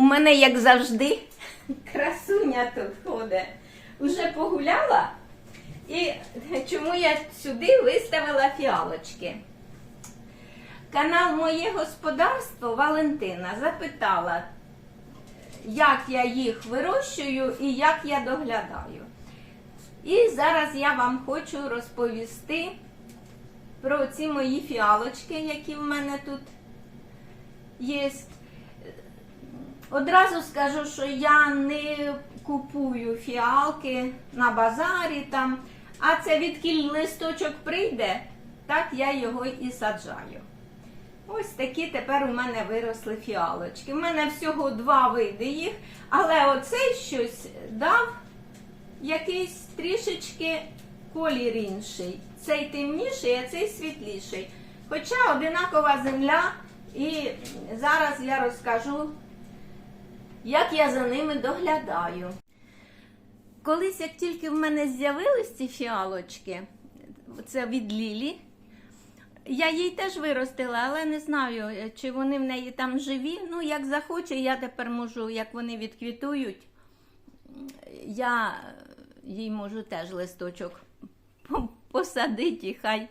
У мене, як завжди, красуня тут ходить. Уже погуляла. І чому я сюди виставила фіалочки? Канал Моє господарство Валентина запитала, як я їх вирощую і як я доглядаю. І зараз я вам хочу розповісти про ці мої фіалочки, які в мене тут є. Одразу скажу, що я не купую фіалки на базарі там, а це відкіль листочок прийде, так я його і саджаю. Ось такі тепер у мене виросли фіалочки. У мене всього два види їх, але оцей щось дав якийсь трішечки колір інший. Цей темніший, а цей світліший. Хоча одинакова земля, і зараз я розкажу, як я за ними доглядаю. Колись, як тільки в мене з'явились ці фіалочки, це від Лілі, я їй теж виростила, але не знаю, чи вони в неї там живі. Ну, як захоче, я тепер можу, як вони відквітують, я їй можу теж листочок посадити, і хай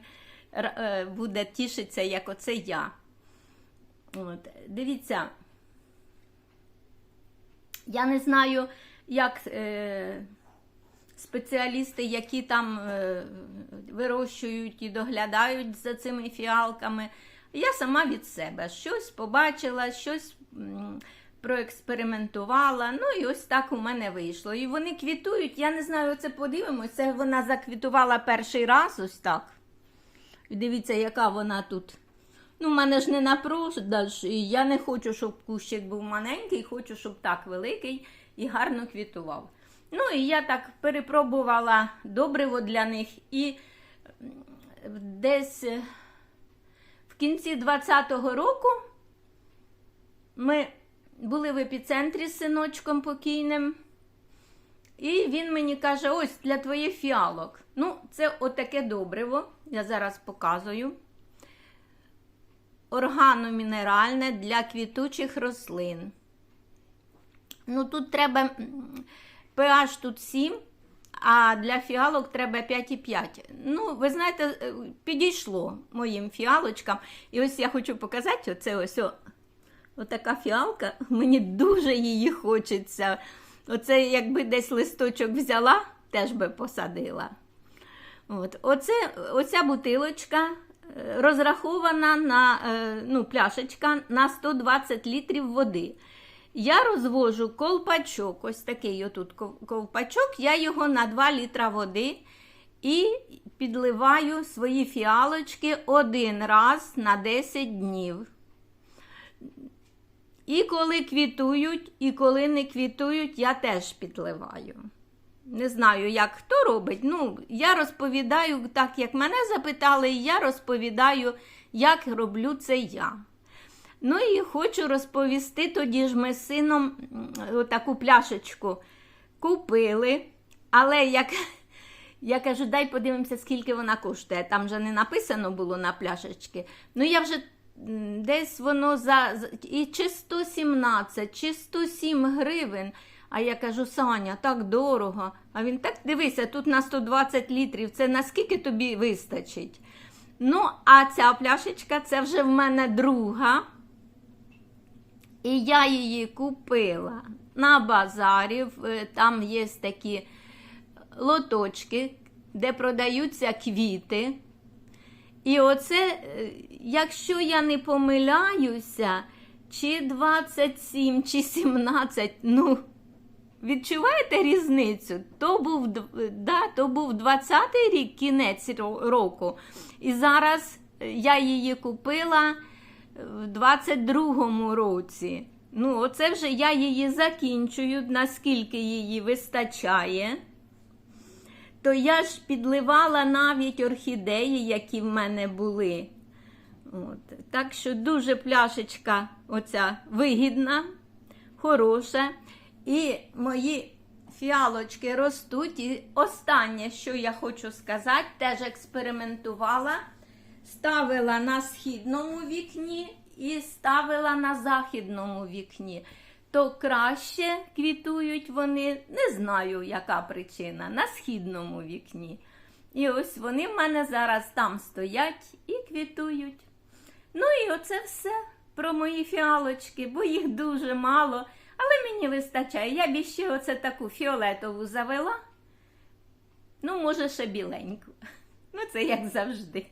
е, буде тішитися, як оце я. От. Дивіться, я не знаю, як е, спеціалісти, які там е, вирощують і доглядають за цими фіалками. Я сама від себе щось побачила, щось проекспериментувала. Ну і ось так у мене вийшло. І вони квітують. Я не знаю, оце подивимось. Це вона заквітувала перший раз, ось так. Дивіться, яка вона тут. Ну, в мене ж не на і я не хочу, щоб кущик був маленький, хочу, щоб так великий і гарно квітував. Ну, і я так перепробувала добриво для них. І десь е, в кінці 20-го року ми були в епіцентрі з синочком покійним. І він мені каже: ось для твоїх фіалок. Ну, це отаке добриво. Я зараз показую. Органомінеральне для квітучих рослин. Ну, тут треба pH тут 7, а для фіалок треба 5,5. Ну, ви знаєте, е, підійшло моїм фіалочкам. І ось я хочу показати оце ось. О, Отака фіалка, мені дуже її хочеться. Оце якби десь листочок взяла, теж би посадила. От. Оце, оця бутилочка розрахована на е, ну, пляшечка на 120 літрів води. Я розвожу колпачок, ось такий отут ковпачок, я його на 2 літра води і підливаю свої фіалочки один раз на 10 днів. І коли квітують, і коли не квітують, я теж підливаю. Не знаю, як хто робить. Ну, я розповідаю так, як мене запитали, і я розповідаю, як роблю це я. Ну і хочу розповісти, тоді ж ми з сином таку пляшечку купили. Але як я кажу, дай подивимося, скільки вона коштує. Там вже не написано було на пляшечки. Ну, я вже десь воно за і чи 117, чи 107 гривень. А я кажу, Саня, так дорого. А він так дивися, тут на 120 літрів. Це наскільки тобі вистачить? Ну, а ця пляшечка це вже в мене друга. І я її купила на базарі. е, Там є такі лоточки, де продаються квіти. І оце, е, якщо я не помиляюся, чи 27, чи 17, ну, відчуваєте різницю? То був, да, то був 20-й рік, кінець року. І зараз е, я її купила в 22-му році. Ну, оце вже я її закінчую, наскільки її вистачає. То я ж підливала навіть орхідеї, які в мене були. От. Так що дуже пляшечка оця вигідна, хороша. І мої фіалочки ростуть. І останнє, що я хочу сказати, теж експериментувала. Ставила на східному вікні і ставила на західному вікні. то краще квітують вони, не знаю, яка причина, на східному вікні. І ось вони в мене зараз там стоять і квітують. Ну і оце все про мої фіалочки, бо їх дуже мало, але мені вистачає. Я б ще оце таку фіолетову завела. Ну, може, ще біленьку. Ну, це як завжди.